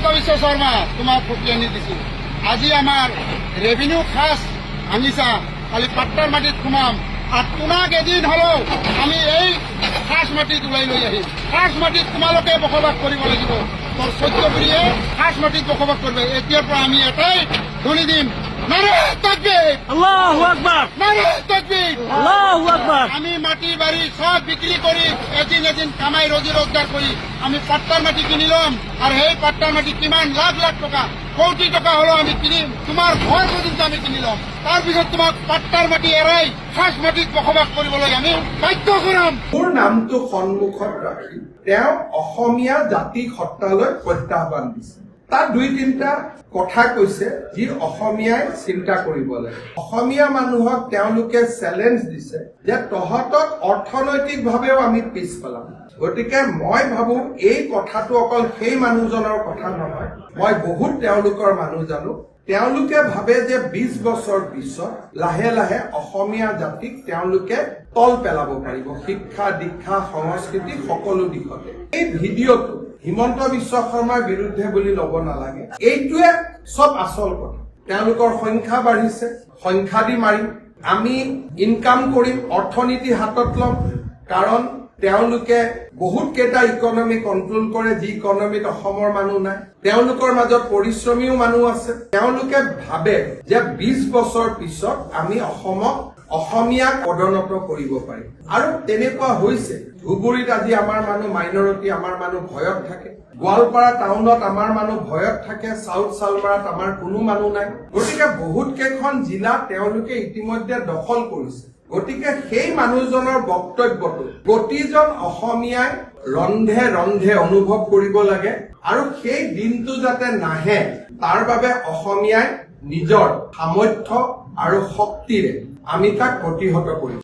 হিমন্ত বিশ্ব শৰ্মা তোমাক ফুটি আনি দিছো। আজি আমাৰ ৰেভিনিউ খাচ ভাঙিছা। কালি পাট্টাৰ মাটিত সোমাম। আৰু তোমাক এদিন হ'লেও আমি এই খাচ মাটিত ওলাই লৈ আহিম। খাচ মাটিত তোমালোকে বসবাস কৰিব লাগিব। তোৰ সত্যপুৰীয়ে খাচ মাটিত বসবাস কৰিব। এতিয়াৰ পৰা আমি এটাই ধৰি দিম। নাৰে তকবীৰ! আল্লাহু আকবার নাৰে আকবার আমি মাটি বাড়ি সব বিক্রি করি এদিন এদিন কামাই রোজি রোজগার করি। আমি পাট্টার মাটি কিনি লম আর সেই পাট্টার মাটি কিমান লাখ লাখ টকা কোটি টকা হলেও আমি কিনিম তোমাৰ ঘৰ পৰ্যন্ত আমি কিনি লম তাৰপিছত তোমাক পাট্টাৰ মাটি এৰাই খাচ মাটিত বসবাস কৰিবলৈ আমি বাধ্য কৰাম। মোৰ নামটো সন্মুখত ৰাখি তেওঁ অসমীয়া জাতি সত্তালৈ প্ৰত্যাহ্বান দিছে। তাত দুই তিনিটা কথা কৈছে যি অসমীয়াই চিন্তা কৰিব লাগে। অসমীয়া মানুহক তেওঁলোকে চেলেঞ্জ দিছে যে তহঁতক অৰ্থনৈতিকভাৱেও আমি পিছ পেলাম। গতিকে মই ভাবো এই কথাটো অকল সেই মানুহজনৰ কথা নহয়, মই বহুত তেওঁলোকৰ মানুহ জানো। তেওঁলোকে ভাবে যে বিশ বছৰ পিছত লাহে লাহে অসমীয়া জাতিক তেওঁলোকে তল পেলাব পাৰিব, শিক্ষা দীক্ষা সংস্কৃতি সকলো দিশতে। এই ভিডিঅ'টো হিমন্ত বিশ্ব শৰ্মাৰ বিৰুদ্ধে বুলি ল'ব নালাগে। এইটোৱে চব আচল কথা। তেওঁলোকৰ সংখ্যা বাঢ়িছে সংখ্যা দি মাৰিম। আমি ইনকাম কৰিম অৰ্থনীতি হাতত ল'ম কাৰণ তেওঁলোকে বহুত কেইটা ইকনমি কণ্ট্ৰল কৰে যি ইকনমিত অসমৰ মানুহ নাই। তেওঁলোকৰ মাজত পৰিশ্ৰমীও মানুহ আছে। তেওঁলোকে ভাবে যে বিশ বছৰ পিছত আমি অসমক অসমীয়াক পদোন্নত কৰিব পাৰিম আৰু তেনেকুৱা হৈছে ধুবুৰীত আজি আমাৰ মানুহ মাইনৰিটি আমাৰ মানুহ ভয়ত থাকে। গোৱালপাৰা টাউনত আমাৰ মানুহ ভয়ত থাকে চাউথ চালমাৰাত আমাৰ কোনো মানুহ নাই। গতিকে বহুত কেইখন জিলা তেওঁলোকে ইতিমধ্যে দখল কৰিছে। গতিকে সেই মানুহজনৰ বক্তব্যটো প্ৰতিজন অসমীয়াই ৰন্ধে ৰন্ধে অনুভৱ কৰিব লাগে। আৰু সেই দিনটো যাতে নাহে তাৰ বাবে অসমীয়াই নিজৰ সামৰ্থ্য আৰু শক্তিৰে আমি তাক প্ৰতিহত কৰিম।